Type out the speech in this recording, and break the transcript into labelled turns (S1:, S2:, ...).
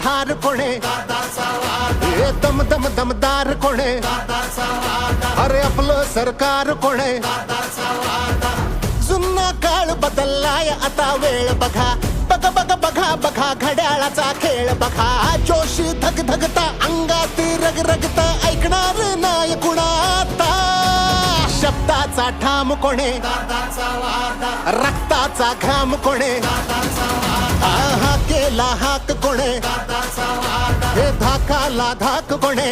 S1: थार कोणे? हे दम दम दमदार कोणे? अरे आपलं सरकार कोणे? जुन्ना काळ बदललाय आता वेळ बघा. बघ बघ बघा बघा घड्याळाचा खेळ बघा. जोशी धग धगता अंगात रग रगता ऐकणार नाही कुणाता शब्दाचा ठाम कोणे? रक्ताचा घाम कोणे? हा केला हाक कोणे? धाकाला धाक कोणे